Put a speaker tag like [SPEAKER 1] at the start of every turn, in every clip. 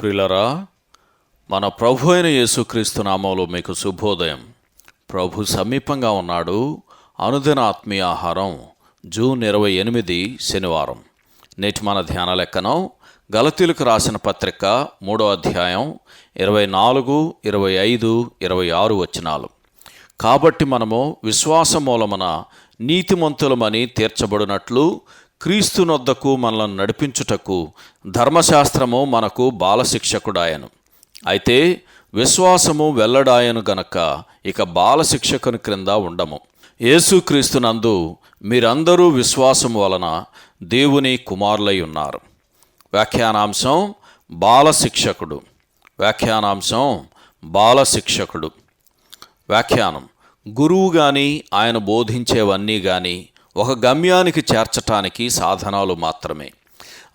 [SPEAKER 1] ప్రిలరా మన ప్రభు అయిన యేసుక్రీస్తు నామంలో మీకు శుభోదయం. ప్రభు సమీపంగా ఉన్నాడు. అనుదిన ఆత్మీయ ఆహారం జూన్ ఇరవై ఎనిమిది శనివారం. నేటి మన ధ్యాన లెక్కనం గలతీలకు రాసిన పత్రిక మూడో అధ్యాయం ఇరవై నాలుగు ఇరవై ఐదు ఇరవై ఆరు వచనాలు. కాబట్టి మనము విశ్వాస మూలమున నీతిమంతులమని తీర్చబడినట్లు క్రీస్తునొద్దకు మనల్ని నడిపించుటకు ధర్మశాస్త్రము మనకు బాలశిక్షకుడాయను. అయితే విశ్వాసము వెల్లడాయను గనక ఇక బాలశిక్షకుని క్రింద ఉండము. యేసుక్రీస్తునందు మీరందరూ విశ్వాసము వలన దేవుని కుమారులై ఉన్నారు వ్యాఖ్యానాంశం బాలశిక్షకుడు. వ్యాఖ్యానాంశం బాలశిక్షకుడు. వ్యాఖ్యానం గురువు కానీ ఆయన బోధించేవన్నీ కానీ ఒక గమ్యానికి చేర్చటానికి సాధనాలు మాత్రమే.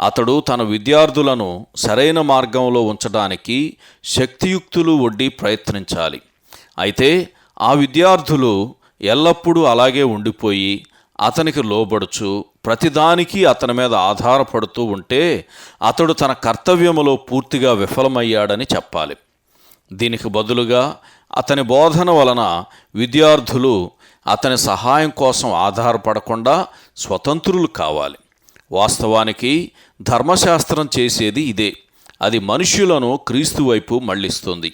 [SPEAKER 1] అతడు తన విద్యార్థులను సరైన మార్గంలో ఉంచడానికి శక్తియుక్తులు వడ్డీ ప్రయత్నించాలి. అయితే ఆ విద్యార్థులు ఎల్లప్పుడూ అలాగే ఉండిపోయి అతనికి లోబడుచు ప్రతిదానికి అతని మీద ఆధారపడుతూ ఉంటే అతడు తన కర్తవ్యములో పూర్తిగా విఫలమయ్యాడని చెప్పాలి. దీనికి బదులుగా అతని బోధన వలన విద్యార్థులు అతని సహాయం కోసం ఆధారపడకుండా స్వతంత్రులు కావాలి. వాస్తవానికి ధర్మశాస్త్రం చేసేది ఇదే. అది మనుష్యులను క్రీస్తు వైపు మళ్ళిస్తుంది.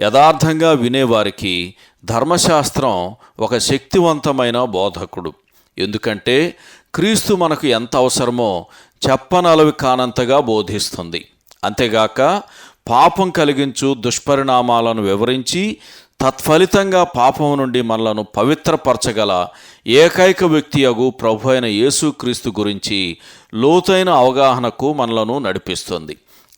[SPEAKER 1] యథార్థంగా వినేవారికి ధర్మశాస్త్రం ఒక శక్తివంతమైన బోధకుడు. ఎందుకంటే క్రీస్తు మనకు ఎంత అవసరమో చెప్పనలవి కానంతగా బోధిస్తుంది. అంతేగాక పాపం కలిగించు దుష్పరిణామాలను వివరించి తత్ఫలితంగా పాపం నుండి మనలను పవిత్రపరచగల ఏకైక వ్యక్తి అగు ప్రభు అయిన యేసుక్రీస్తు గురించి లోతైన అవగాహనకు మనలను నడిపిస్తుంది.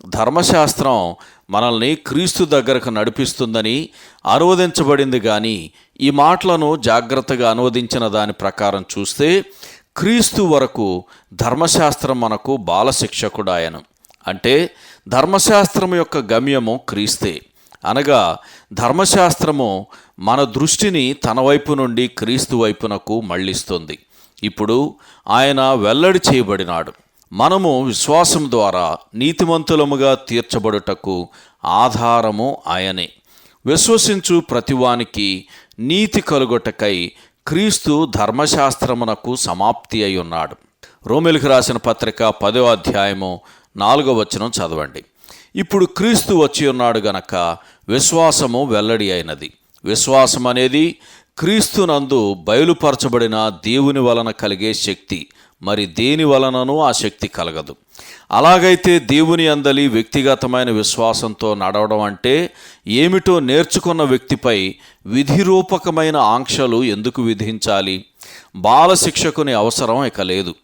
[SPEAKER 1] ధర్మశాస్త్రం మనల్ని క్రీస్తు దగ్గరకు నడిపిస్తుందని అనువదించబడింది కానీ ఈ మాటలను జాగ్రత్తగా అనువదించిన దాని ప్రకారం చూస్తే క్రీస్తు వరకు ధర్మశాస్త్రం మనకు బాలశిక్షకుడాయను అంటే ధర్మశాస్త్రం యొక్క గమ్యము క్రీస్తే. అనగా ధర్మశాస్త్రము మన దృష్టిని తన వైపు నుండి క్రీస్తు వైపునకు మళ్ళిస్తుంది. ఇప్పుడు ఆయన వెల్లడి చేయబడినాడు. మనము విశ్వాసం ద్వారా నీతిమంతులముగా తీర్చబడుటకు ఆధారము ఆయనే. విశ్వసించు ప్రతివానికి నీతి కలుగొటకై క్రీస్తు ధర్మశాస్త్రమునకు సమాప్తి అయి ఉన్నాడు రోమిలికి రాసిన పత్రిక పదో అధ్యాయము నాలుగో వచనం చదవండి. ఇప్పుడు క్రీస్తు వచ్చి ఉన్నాడు గనక విశ్వాసము వెల్లడి అయినది. విశ్వాసం అనేది క్రీస్తునందు బయలుపరచబడిన దేవుని వలన కలిగే శక్తి. మరి దేని వలననూ ఆ శక్తి కలగదు. అలాగైతే దేవుని అందలి వ్యక్తిగతమైన విశ్వాసంతో నడవడం అంటే ఏమిటో నేర్చుకున్న వ్యక్తిపై విధిరూపకమైన ఆంక్షలు ఎందుకు విధించాలి? బాలశిక్షకుని అవసరం ఇక లేదు.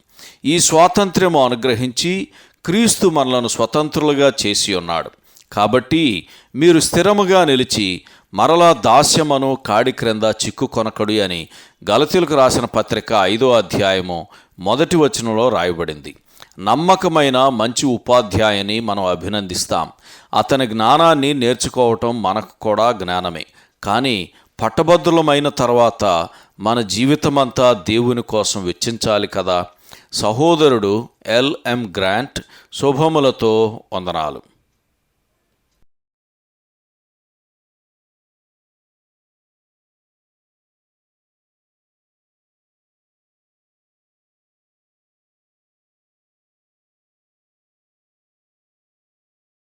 [SPEAKER 1] ఈ స్వాతంత్ర్యము అనుగ్రహించి క్రీస్తు మనలను స్వతంత్రులుగా చేసి ఉన్నాడు. కాబట్టి మీరు స్థిరముగా నిలిచి మరలా దాస్యమను కాడి క్రింద చిక్కుకొనకడు అని గలతీలకు రాసిన పత్రిక ఐదో అధ్యాయము మొదటి వచనంలో రాయబడింది. నమ్మకమైన మంచి ఉపాధ్యాయుని మనం అభినందిస్తాం. అతని జ్ఞానాన్ని నేర్చుకోవటం మనకు కూడా జ్ఞానమే. కానీ పట్టభద్రులమైన తర్వాత మన జీవితమంతా దేవుని కోసం వెచ్చించాలి కదా? సహోదరుడు ఎల్ఎం గ్రాంట్ శుభములతో వందనాలు.